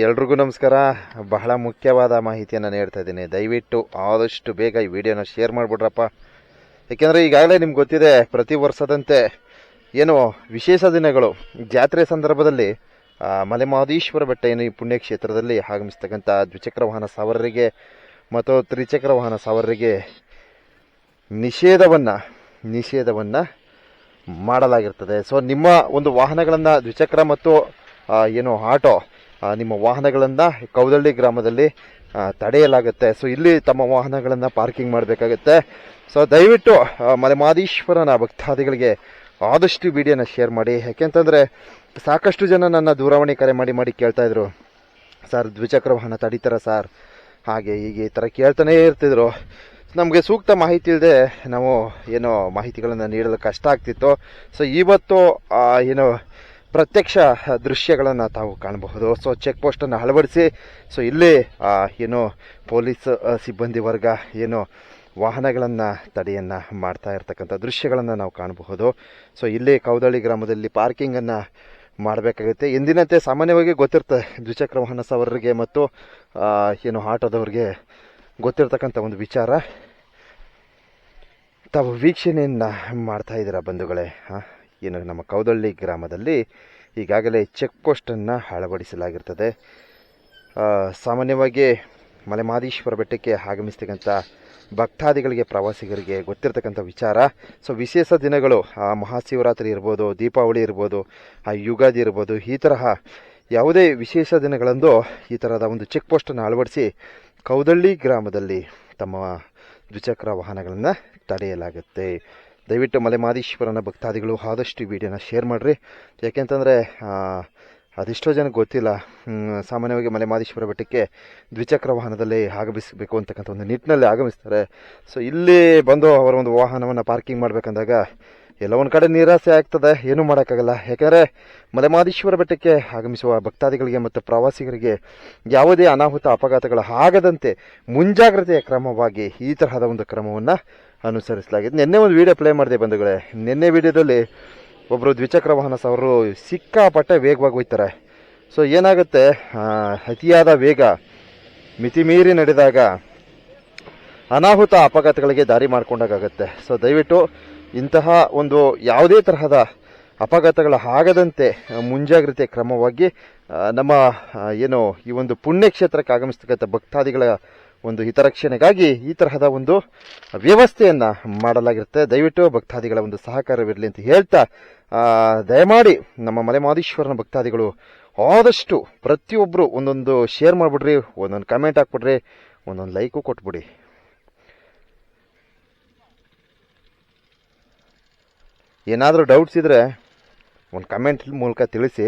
ಎಲ್ರಿಗೂ ನಮಸ್ಕಾರ. ಬಹಳ ಮುಖ್ಯವಾದ ಮಾಹಿತಿಯನ್ನು ನೀಡ್ತಾ ಇದ್ದೀನಿ. ದಯವಿಟ್ಟು ಆದಷ್ಟು ಬೇಗ ಈ ವಿಡಿಯೋನ ಶೇರ್ ಮಾಡಿಬಿಡ್ರಪ್ಪ. ಏಕೆಂದರೆ ಈಗಾಗಲೇ ನಿಮ್ಗೆ ಗೊತ್ತಿದೆ, ಪ್ರತಿ ವರ್ಷದಂತೆ ಏನು ವಿಶೇಷ ದಿನಗಳು. ಜಾತ್ರೆ ಸಂದರ್ಭದಲ್ಲಿ ಮಲೆಮಹದೇಶ್ವರ ಬೆಟ್ಟ ಏನು ಈ ಪುಣ್ಯಕ್ಷೇತ್ರದಲ್ಲಿ ಆಗಮಿಸ್ತಕ್ಕಂಥ ದ್ವಿಚಕ್ರ ವಾಹನ ಸವಾರರಿಗೆ ಮತ್ತು ತ್ರಿಚಕ್ರ ವಾಹನ ಸವಾರರಿಗೆ ನಿಷೇಧವನ್ನು ನಿಷೇಧವನ್ನು ಮಾಡಲಾಗಿರ್ತದೆ. ಸೊ ನಿಮ್ಮ ಒಂದು ವಾಹನಗಳನ್ನು ದ್ವಿಚಕ್ರ ಮತ್ತು ಏನು ಆಟೋ ನಿಮ್ಮ ವಾಹನಗಳನ್ನು ಕೌದಳ್ಳಿ ಗ್ರಾಮದಲ್ಲಿ ತಡೆಯಲಾಗುತ್ತೆ. ಸೊ ಇಲ್ಲಿ ತಮ್ಮ ವಾಹನಗಳನ್ನು ಪಾರ್ಕಿಂಗ್ ಮಾಡಬೇಕಾಗುತ್ತೆ. ಸೊ ದಯವಿಟ್ಟು ಮಲೆಮಾದೀಶ್ವರನ ಭಕ್ತಾದಿಗಳಿಗೆ ಆದಷ್ಟು ವಿಡಿಯೋನ ಶೇರ್ ಮಾಡಿ. ಯಾಕೆಂತಂದರೆ ಸಾಕಷ್ಟು ಜನ ನನ್ನ ದೂರವಾಣಿ ಕರೆ ಮಾಡಿ ಮಾಡಿ ಕೇಳ್ತಾ ಇದ್ರು. ಸರ್, ದ್ವಿಚಕ್ರ ವಾಹನ ತಡೀತಾರ ಸರ್? ಹಾಗೆ ಹೀಗೆ ಈ ಥರ ಕೇಳ್ತಾನೇ ಇರ್ತಿದ್ರು. ನಮಗೆ ಸೂಕ್ತ ಮಾಹಿತಿ ಇಲ್ಲದೆ ನಾವು ಏನೋ ಮಾಹಿತಿಗಳನ್ನು ನೀಡಲು ಕಷ್ಟ ಆಗ್ತಿತ್ತು. ಸೊ ಇವತ್ತು ಏನು ಪ್ರತ್ಯಕ್ಷ ದೃಶ್ಯಗಳನ್ನು ತಾವು ಕಾಣಬಹುದು. ಸೊ ಚೆಕ್ ಪೋಸ್ಟನ್ನು ಅಳವಡಿಸಿ. ಸೊ ಇಲ್ಲಿ ಏನು ಪೊಲೀಸ್ ಸಿಬ್ಬಂದಿ ವರ್ಗ ಏನು ವಾಹನಗಳನ್ನು ತಡೆಯನ್ನು ಮಾಡ್ತಾ ಇರ್ತಕ್ಕಂಥ ದೃಶ್ಯಗಳನ್ನು ನಾವು ಕಾಣಬಹುದು. ಸೊ ಇಲ್ಲಿ ಕೌದಳ್ಳಿ ಗ್ರಾಮದಲ್ಲಿ ಪಾರ್ಕಿಂಗನ್ನು ಮಾಡಬೇಕಾಗುತ್ತೆ. ಎಂದಿನಂತೆ ಸಾಮಾನ್ಯವಾಗಿ ಗೊತ್ತಿರ್ತದೆ ದ್ವಿಚಕ್ರ ವಾಹನ ಸವಾರರಿಗೆ ಮತ್ತು ಏನು ಆಟೋದವ್ರಿಗೆ ಗೊತ್ತಿರ್ತಕ್ಕಂಥ ಒಂದು ವಿಚಾರ. ತಾವು ವೀಕ್ಷಣೆಯನ್ನು ಮಾಡ್ತಾ ಇದ್ದೀರಾ ಬಂಧುಗಳೇ, ಹಾಂ? ಏನು ನಮ್ಮ ಕೌದಳ್ಳಿ ಗ್ರಾಮದಲ್ಲಿ ಈಗಾಗಲೇ ಚೆಕ್ ಪೋಸ್ಟನ್ನು ಅಳವಡಿಸಲಾಗಿರ್ತದೆ ಸಾಮಾನ್ಯವಾಗಿ ಮಲೆಮಾದೀಶ್ವರ ಬೆಟ್ಟಕ್ಕೆ ಆಗಮಿಸ್ತಕ್ಕಂಥ ಭಕ್ತಾದಿಗಳಿಗೆ, ಪ್ರವಾಸಿಗರಿಗೆ ಗೊತ್ತಿರತಕ್ಕಂಥ ವಿಚಾರ. ಸೊ ವಿಶೇಷ ದಿನಗಳು, ಆ, ಮಹಾಶಿವರಾತ್ರಿ ಇರ್ಬೋದು, ದೀಪಾವಳಿ ಇರ್ಬೋದು, ಆ, ಯುಗಾದಿ ಇರ್ಬೋದು, ಈ ತರಹ ಯಾವುದೇ ವಿಶೇಷ ದಿನಗಳಂದು ಈ ಥರದ ಒಂದು ಚೆಕ್ ಪೋಸ್ಟನ್ನು ಅಳವಡಿಸಿ ಕೌದಳ್ಳಿ ಗ್ರಾಮದಲ್ಲಿ ತಮ್ಮ ದ್ವಿಚಕ್ರ ವಾಹನಗಳನ್ನು ತಡೆಯಲಾಗುತ್ತೆ. ದಯವಿಟ್ಟು ಮಲೆಮಾದೀಶ್ವರನ ಭಕ್ತಾದಿಗಳು ಆದಷ್ಟು ವಿಡಿಯೋನ ಶೇರ್ ಮಾಡಿರಿ. ಯಾಕೆಂತಂದರೆ ಅದೆಷ್ಟೋ ಜನಕ್ಕೆ ಗೊತ್ತಿಲ್ಲ ಸಾಮಾನ್ಯವಾಗಿ ಮಲೆಮಾದೇಶ್ವರ ಬೆಟ್ಟಕ್ಕೆ ದ್ವಿಚಕ್ರ ವಾಹನದಲ್ಲಿ ಆಗಮಿಸಬೇಕು ಅಂತಕ್ಕಂಥ ಒಂದು ನಿಟ್ಟಿನಲ್ಲಿ ಆಗಮಿಸ್ತಾರೆ. ಸೊ ಇಲ್ಲಿ ಬಂದು ಅವರ ಒಂದು ವಾಹನವನ್ನು ಪಾರ್ಕಿಂಗ್ ಮಾಡಬೇಕಂದಾಗ ಎಲ್ಲ ಕಡೆ ನಿರಾಸೆ ಆಗ್ತದೆ. ಏನೂ ಮಾಡೋಕ್ಕಾಗಲ್ಲ. ಯಾಕೆಂದರೆ ಮಲೆಮಾದೇಶ್ವರ ಬೆಟ್ಟಕ್ಕೆ ಆಗಮಿಸುವ ಭಕ್ತಾದಿಗಳಿಗೆ ಮತ್ತು ಪ್ರವಾಸಿಗರಿಗೆ ಯಾವುದೇ ಅನಾಹುತ, ಅಪಘಾತಗಳು ಆಗದಂತೆ ಮುಂಜಾಗ್ರತೆಯ ಕ್ರಮವಾಗಿ ಈ ತರಹದ ಒಂದು ಕ್ರಮವನ್ನು ಅನುಸರಿಸಲಾಗಿದೆ. ನಿನ್ನೆ ಒಂದು ವಿಡಿಯೋ ಪ್ಲೇ ಮಾಡಿದೆ ಬಂಧುಗಳೇ. ನಿನ್ನೆ ವಿಡಿಯೋದಲ್ಲಿ ಒಬ್ಬರು ದ್ವಿಚಕ್ರ ವಾಹನ ಸವರು ಸಿಕ್ಕಾಪಟ್ಟೆ ವೇಗವಾಗಿ ಹೋಗ್ತಾರೆ. ಸೊ ಏನಾಗುತ್ತೆ? ಅತಿಯಾದ ವೇಗ ಮಿತಿಮೀರಿ ನಡೆದಾಗ ಅನಾಹುತ, ಅಪಘಾತಗಳಿಗೆ ದಾರಿ ಮಾಡ್ಕೊಂಡಾಗುತ್ತೆ ಸೊ ದಯವಿಟ್ಟು ಇಂತಹ ಒಂದು ಯಾವುದೇ ತರಹದ ಅಪಘಾತಗಳು ಆಗದಂತೆ ಮುಂಜಾಗ್ರತೆ ಕ್ರಮವಾಗಿ ನಮ್ಮ ಏನು ಈ ಒಂದು ಪುಣ್ಯಕ್ಷೇತ್ರಕ್ಕೆ ಆಗಮಿಸ್ತಕ್ಕಂಥ ಭಕ್ತಾದಿಗಳ ಒಂದು ಹಿತರಕ್ಷಣೆಗಾಗಿ ಈ ತರಹದ ಒಂದು ವ್ಯವಸ್ಥೆಯನ್ನು ಮಾಡಲಾಗಿರುತ್ತೆ. ದಯವಿಟ್ಟು ಭಕ್ತಾದಿಗಳ ಒಂದು ಸಹಕಾರವಿರಲಿ ಅಂತ ಹೇಳ್ತಾ ದಯಮಾಡಿ ನಮ್ಮ ಮಲೆಮಾದೀಶ್ವರನ ಭಕ್ತಾದಿಗಳು ಆದಷ್ಟು ಪ್ರತಿಯೊಬ್ಬರು ಒಂದೊಂದು ಶೇರ್ ಮಾಡಿಬಿಡ್ರಿ, ಒಂದೊಂದು ಕಮೆಂಟ್ ಹಾಕ್ಬಿಡ್ರಿ, ಒಂದೊಂದು ಲೈಕು ಕೊಟ್ಬಿಡಿ. ಏನಾದರೂ ಡೌಟ್ಸ್ ಇದ್ದರೆ ಒಂದು ಕಮೆಂಟ್ ಮೂಲಕ ತಿಳಿಸಿ.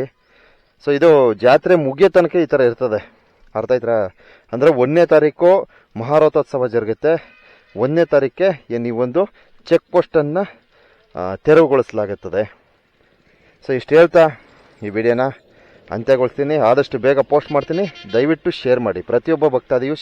ಸೊ ಇದು ಜಾತ್ರೆ ಮುಗಿಯೋ ತನಕ ಈ ಥರ ಇರ್ತದೆ. ಅರ್ಥ ಆಯ್ತಾ ಅಂದರೆ ಒಂದನೇ ತಾರೀಕು ಮಹಾರಥೋತ್ಸವ ಜರುಗುತ್ತೆ. ಒಂದನೇ ತಾರೀಕೆ ಏನು ಈ ಒಂದು ಚೆಕ್ ಪೋಸ್ಟನ್ನು ತೆರವುಗೊಳಿಸಲಾಗುತ್ತದೆ. ಸೊ ಇಷ್ಟು ಹೇಳ್ತಾ ಈ ವಿಡಿಯೋನ. ಅಂತ್ಯಗೊಳಿಸ್ತೀನಿ. ಆದಷ್ಟು ಬೇಗ ಪೋಸ್ಟ್ ಮಾಡ್ತೀನಿ. ದಯವಿಟ್ಟು ಶೇರ್ ಮಾಡಿ. ಪ್ರತಿಯೊಬ್ಬ ಭಕ್ತಾದಿಯು